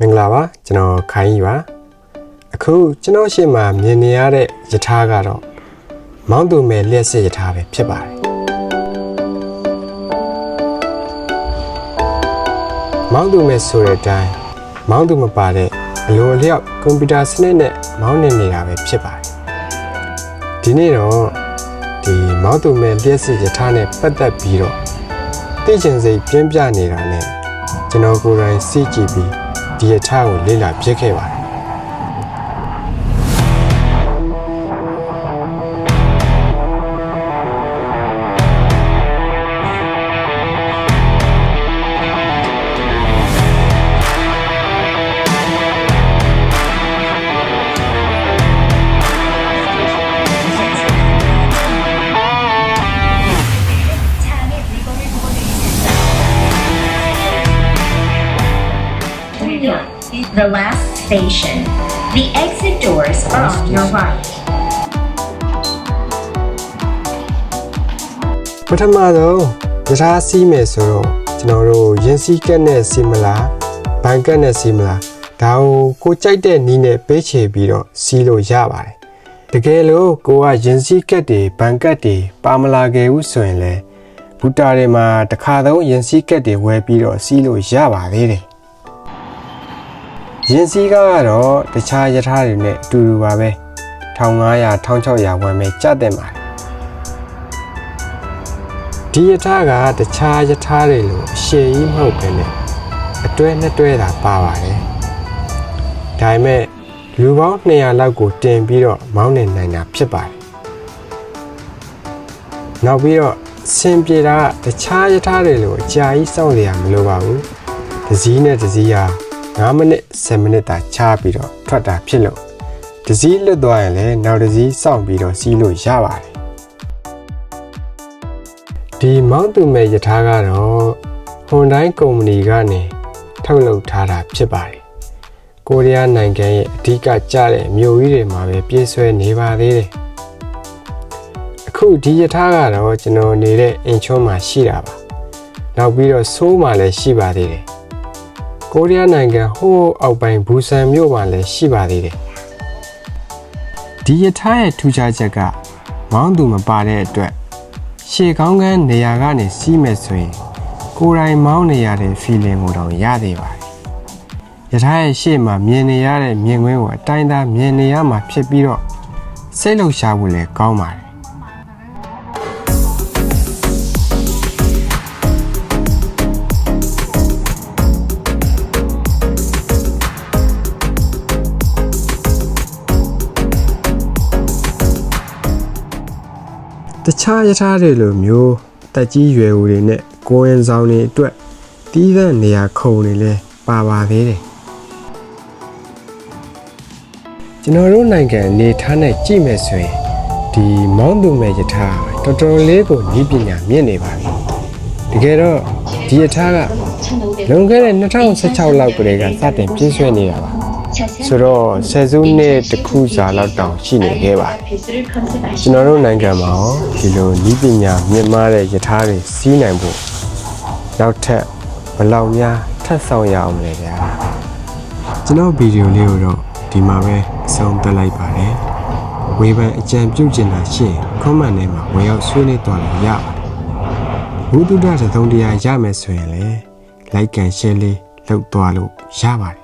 မင်္ဂလာပါကျွန်တော်ခိုင်းကြီးပါအခုကျွန်တော်ရှေ့မှာမြင်နေရတဲ့ယထာကတော့မောင်းသူမဲ့လျှက်စစ်ယထာပဲဖြစ်ပါတယ်မောင်းသူမဲ့ဆိုတဲ့အတိုင်းမောင်းသူမပါတဲ့အလိုအလျောက်ကွန်ပျူတာစနစ်နဲ့မောင်းနေနေတာပဲဖြစ်ပါတယ်ဒီနေ့တော့ဒီမောင်းသူမဲ့လျှက်စစ်ယထာနဲ့ပတ်သက်ပြီးတော့သိကျင်စိတ်ပြင်းပြနေတာနဲ့ကျွန်တော်ကိုယ်တိုင်စိတ်ကြည့်ပြီး ဒီယထာကိုလေ့လာပြစ်ခဲ့ပါတယ် The last station. The exit doors are on your right. ပထမဆုံးယထာစီးမယ်ဆိုတော့ကျွန်တော်တို့ရင်စီးကက်နဲ့စီမလားဘန်ကက်နဲ့စီမလားဒါကိုကိုကြိုက်တဲ့နီးနဲ့ပေးချေပြီးတော့စီးလို့ရပါတယ်တကယ်လို့ကိုကရင်စီးကက်တွေဘန်ကက်တွေပါမလာခဲ့ဘူးဆိုရင်လည်းဘူတာတွေမှာတစ်ခါသုံးရင်စီးကက်တွေဝယ်ပြီးတော့စီးလို့ရပါသေးတယ် ရင်စီးကားကတော့တခြားယထာတွေနဲ့အတူတူပါပဲ1500 1600ဝယ်မယ်ကြတဲ့ပါတယ်ဒီယထာကတခြားယထာတွေလိုအရှည်ကြီးမဟုတ်ပဲနဲ့အတွဲနှစ်တွဲတာပါပါတယ်။ဒါပေမဲ့လူပေါင်း200လောက်ကိုတင်ပြီးတော့မောင်းနေနိုင်တာဖြစ်ပါတယ်။နောက်ပြီးတော့စင်ပြေတာကတခြားယထာတွေလိုအကြာကြီးစောင့်ရမလိုပါဘူး။တစ်စီးနဲ့တစ်စီးဟာ 9မိနစ်10မိနစ်တာချားပြီးတော့ထွက်တာဖြစ်လို့တစ်စီးလွတ်သွားရင်လည်းနောက်တစ်စီးစောင့်ပြီးတော့စီးလို့ရပါတယ်။ဒီမောင်းသူမဲ့ယထာကတော့ Hyundai ကုမ္ပဏီကနေထုတ်လုပ်ထားတာဖြစ်ပါတယ်။ကိုရီးယားနိုင်ငံရဲ့အဓိကကျတဲ့မြို့ကြီးတွေမှာပဲပြည့်စွဲနေပါသေးတယ်။အခုဒီယထာကတော့ကျွန်တော်နေတဲ့အင်ချွန်းမှာရှိတာပါ။နောက်ပြီးတော့ဆိုးမှာလည်းရှိပါသေးတယ်။ ကိုရီးယားနိုင်ငံဟိုးအောက်ပိုင်းဘူဆန်မြို့မှာလည်းရှိပါသေးတယ်။ဒီယထာရဲ့ထူးခြားချက်ကမောင်းသူမပါတဲ့အတွက်ရှေကောင်းကန်းနေရာကနေစီးမယ်ဆိုရင်ကိုယ်တိုင်မောင်းနေရတဲ့ feeling ကိုတော့ရသေးပါတယ်။ယထာရဲ့ရှေ့မှာမြင်နေရတဲ့မြင်ကွင်းကိုအတိုင်းသားမြင်နေရမှာဖြစ်ပြီးတော့စိတ်လှုပ်ရှားဖို့လည်းကောင်းပါတယ်။ တခြားယထာတွေလိုမျိုးတက်ကြီးရွယ်ဦးတွေနဲ့ကိုယ်ရင်ဆောင်တွေအတွက်တီးသန့်နေရာခုံတွေလည်းပါပါသေးတယ်ကျွန်တော်တို့နိုင်ငံအနေထားနဲ့ကြည့်မယ်ဆိုရင်ဒီမောင်းသူမဲ့ယထာတော်တော်လေးကိုဤပညာမြင့်နေပါပြီတကယ်တော့ဒီယထာကလွန်ခဲ့တဲ့2016လောက်ကလေးကစတင်ပြည့်စွဲနေတာပါ ဆိုတော့ဆယ်စုနှစ်တစ်ခုကြာလောက်တောင်ရှိနေခဲ့ပါတယ်ကျွန်တော်တို့နိုင်ငံမှာရောဒီလိုဤပညာမြင့်မားတဲ့ယထာတွေစီးနိုင်ဖို့နောက်ထပ်ဘယ်လောက်များထပ်ဆောင်ရအောင်လဲဗျာကျွန်တော်ဗီဒီယိုလေးကိုတော့ဒီမှာပဲအဆုံးသတ်လိုက်ပါတယ်ဝေဖန်အကြံပြုချင်တာရှိရင် comment ထဲမှာဝင်ရောက်ဆွေးနွေးသွားလို့ရပါတယ်ဘုဒ္ဓတသုံးတရားရမယ်ဆိုရင်လည်း like and share လေးလုပ်သွားလို့ရပါတယ်